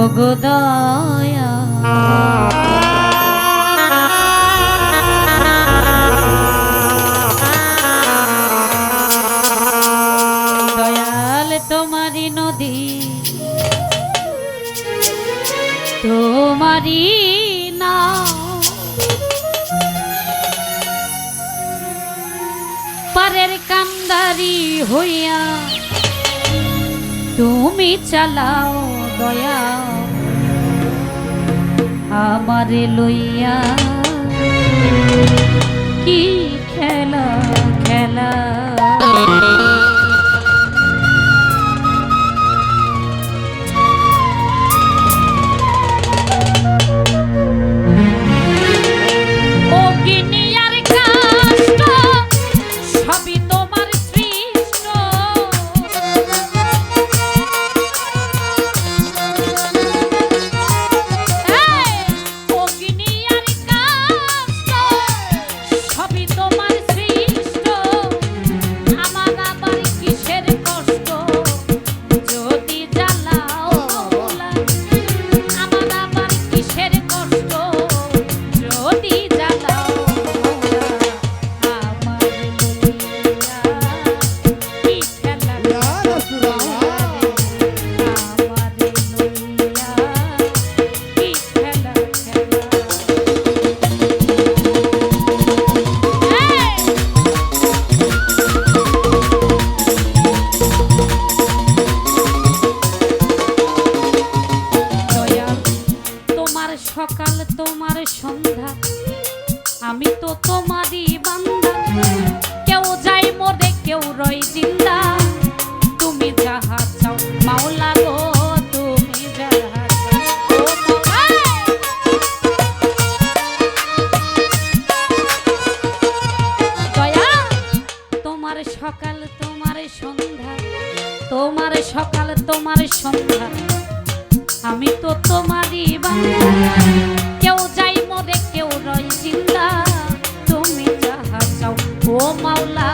অগদয়া দয়াল তোমারি নদী তোমারি না পারের কান্দারি হইয়া তুমি চালাও। দয়া আমারে লইয়া সকাল তোমার সন্ধ্যা। আমি তো তোমারই বান্ধা। কেউ যাই মরে, কেউ রই জিন্দা। তুমি যাহা চাও, মাওলা গো, তুমি সকাল তোমার সন্ধ্যা। তোমার সকাল তোমার সন্ধ্যা। আমি তো তোমারই বাংলা কেউ যাই মরে, কেউ রয় জিন্দা। তুমি যাহা চাও ও মাওলা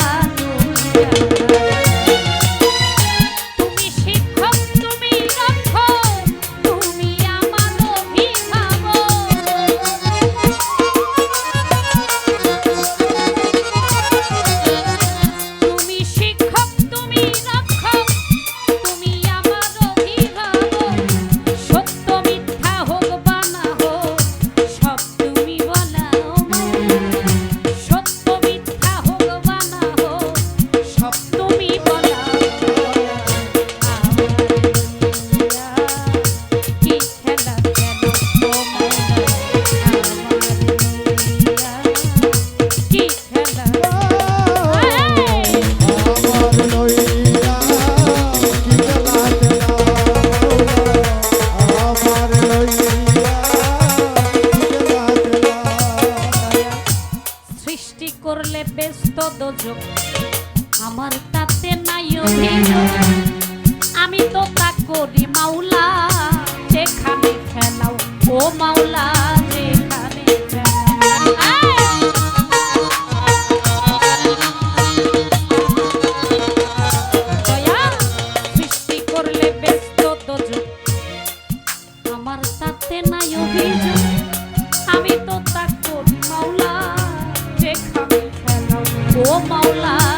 我毛烂。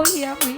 Oh yeah. mí.